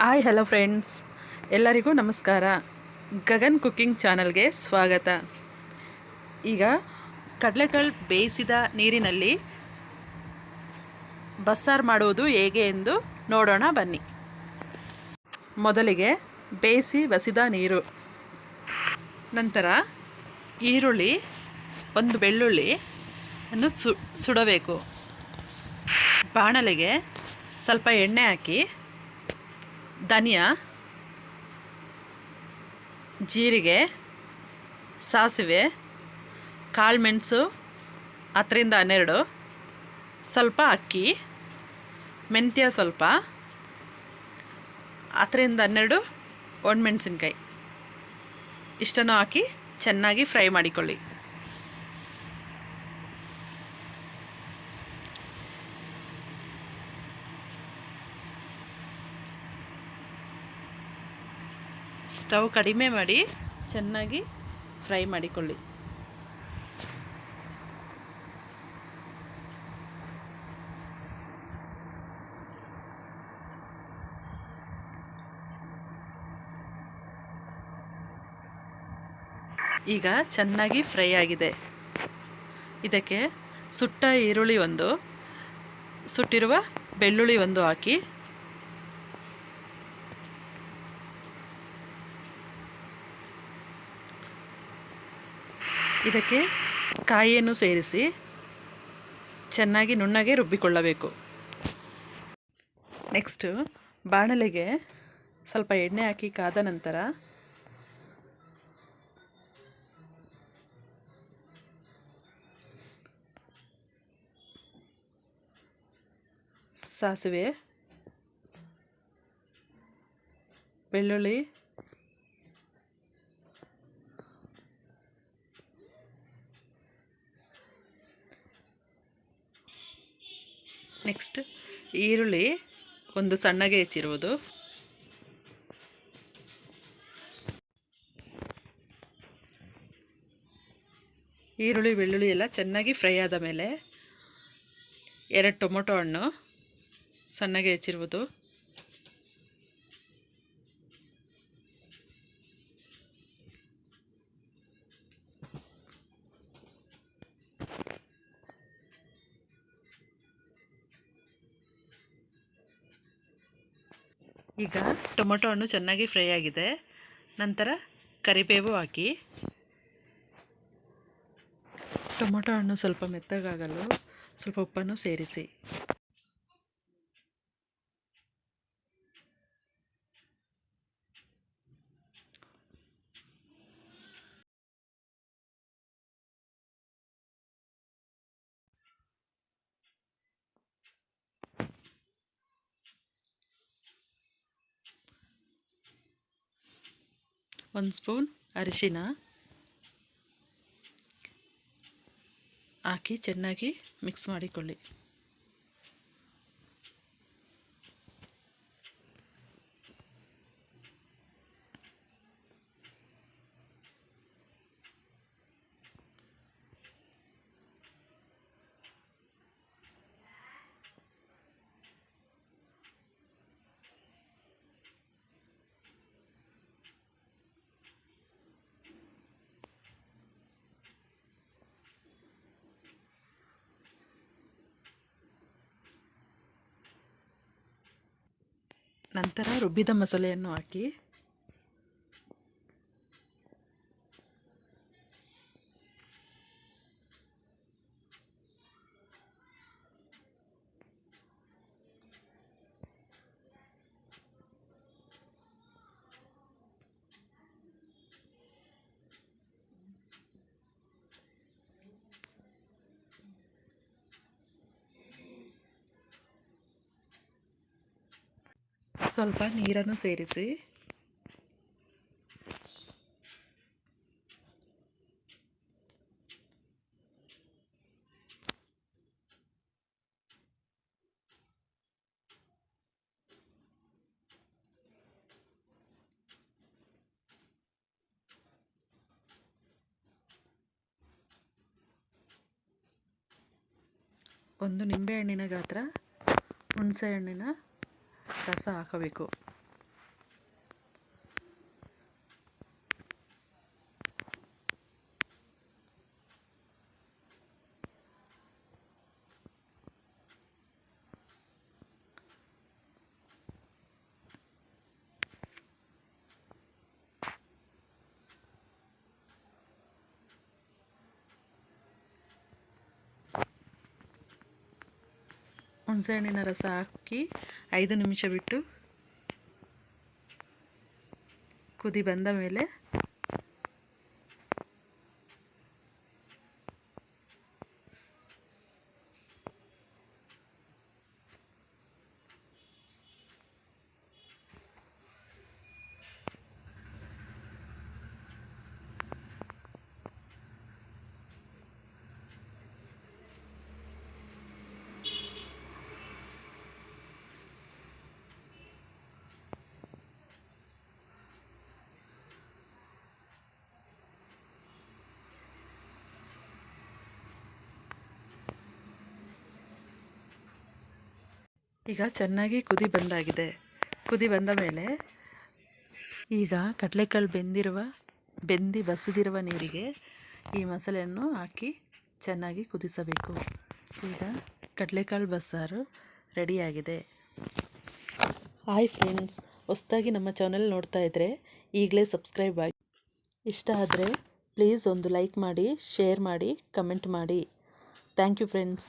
Hi hello friends ಎಲ್ಲರಿಗೂ ನಮಸ್ಕಾರ. Gagan cooking ಚಾನಲ್ಗೆ ಸ್ವಾಗತ. ಈಗ ಕಡಲೆಕಾಳು ಬೇಯಿಸಿದ ನೀರಿನಲ್ಲಿ ಬಸ್ಸಾರು ಮಾಡುವುದು ಹೇಗೆ ಎಂದು ನೋಡೋಣ ಬನ್ನಿ. ಮೊದಲಿಗೆ ಬೇಯಿಸಿ ಬಸಿದ ನೀರು. ನಂತರ ಈರುಳ್ಳಿ, ಒಂದು ಬೆಳ್ಳುಳ್ಳಿ ಅನ್ನು ಸುಡಬೇಕು. ಬಾಣಲೆಗೆ ಸ್ವಲ್ಪ ಎಣ್ಣೆ ಹಾಕಿ ಧನಿಯಾ, ಜೀರಿಗೆ, ಸಾಸಿವೆ ಕಾಳುಮೆಣಸು ಹತ್ತರಿಂದ ಹನ್ನೆರಡು, ಸ್ವಲ್ಪ ಅಕ್ಕಿ, ಮೆಂತ್ಯ ಸ್ವಲ್ಪ, ಹತ್ತರಿಂದ ಹನ್ನೆರಡು ಒಣಮೆಣಸಿನ್ಕಾಯಿ. ಇಷ್ಟನ್ನು ಹಾಕಿ ಚೆನ್ನಾಗಿ ಫ್ರೈ ಮಾಡಿಕೊಳ್ಳಿ. ಸ್ಟವ್ ಕಡಿಮೆ ಮಾಡಿ ಚೆನ್ನಾಗಿ ಫ್ರೈ ಮಾಡಿಕೊಳ್ಳಿ. ಈಗ ಚೆನ್ನಾಗಿ ಫ್ರೈ ಆಗಿದೆ. ಇದಕ್ಕೆ ಸುಟ್ಟ ಈರುಳ್ಳಿ ಒಂದು, ಸುಟ್ಟಿರುವ ಬೆಳ್ಳುಳ್ಳಿ ಒಂದು ಹಾಕಿ ಇದಕ್ಕೆ ಕಾಯಿಯನ್ನು ಸೇರಿಸಿ ಚೆನ್ನಾಗಿ ನುಣ್ಣಗೆ ರುಬ್ಬಿಕೊಳ್ಳಬೇಕು. ನೆಕ್ಸ್ಟು ಬಾಣಲೆಗೆ ಸ್ವಲ್ಪ ಎಣ್ಣೆ ಹಾಕಿ ಕಾದ ನಂತರ ಸಾಸಿವೆ, ಬೆಳ್ಳುಳ್ಳಿ ನೆಕ್ಸ್ಟ್ ಈರುಳ್ಳಿ ಒಂದು ಸಣ್ಣಗೆ ಹೆಚ್ಚಿರುವುದು ಈರುಳ್ಳಿ, ಬೆಳ್ಳುಳ್ಳಿ ಎಲ್ಲ ಚೆನ್ನಾಗಿ ಫ್ರೈ ಆದ ಮೇಲೆ ಎರಡು ಟೊಮೊಟೊ ಹಣ್ಣು ಸಣ್ಣಗೆ ಹೆಚ್ಚಿರುವುದು ಈಗ ಟೊಮೊಟೊ ಹಣ್ಣು ಚೆನ್ನಾಗಿ ಫ್ರೈ ಆಗಿದೆ. ನಂತರ ಕರಿಬೇವು ಹಾಕಿ. ಟೊಮೊಟೊ ಹಣ್ಣು ಸ್ವಲ್ಪ ಮೆತ್ತಗಾಗಲು ಸ್ವಲ್ಪ ಉಪ್ಪನ್ನು ಸೇರಿಸಿ. ಒಂದು ಸ್ಪೂನ್ ಅರಿಶಿನ ಹಾಕಿ ಚೆನ್ನಾಗಿ ಮಿಕ್ಸ್ ಮಾಡಿಕೊಳ್ಳಿ. ನಂತರ ರುಬ್ಬಿದ ಮಸಾಲೆಯನ್ನು ಹಾಕಿ ಸ್ವಲ್ಪ ನೀರನ್ನು ಸೇರಿಸಿ. ಒಂದು ನಿಂಬೆಹಣ್ಣಿನ ಗಾತ್ರ ಹುಣಸೆ ರಸ ಹಾಕಬೇಕು ಹುಣಸೆಹಣ್ಣಿನ ರಸ ಹಾಕಿ ಐದು ನಿಮಿಷ ಬಿಟ್ಟು ಕುದಿ ಬಂದ ಮೇಲೆ ಈಗ ಚೆನ್ನಾಗಿ ಕುದಿ ಬಂದಾಗಿದೆ. ಕುದಿ ಬಂದ ಮೇಲೆ ಈಗ ಕಡಲೆಕಾಳು ಬೆಂದಿರುವ, ಬೆಂದಿ ಬಸಿದಿರುವ ನೀರಿಗೆ ಈ ಮಸಾಲೆಯನ್ನು ಹಾಕಿ ಚೆನ್ನಾಗಿ ಕುದಿಸಬೇಕು. ಈಗ ಕಡಲೆಕಾಳು ಬಸ್ಸಾರು ರೆಡಿಯಾಗಿದೆ. ಹಾಯ್ ಫ್ರೆಂಡ್ಸ್ ಹೊಸ್ದಾಗಿ ನಮ್ಮ ಚಾನಲ್ ನೋಡ್ತಾ ಇದ್ದರೆ ಈಗಲೇ ಸಬ್ಸ್ಕ್ರೈಬ್ ಆಗಿ. ಇಷ್ಟ ಆದರೆ ಪ್ಲೀಸ್ ಒಂದು ಲೈಕ್ ಮಾಡಿ ಶೇರ್ ಮಾಡಿ ಕಮೆಂಟ್ ಮಾಡಿ. Thank you friends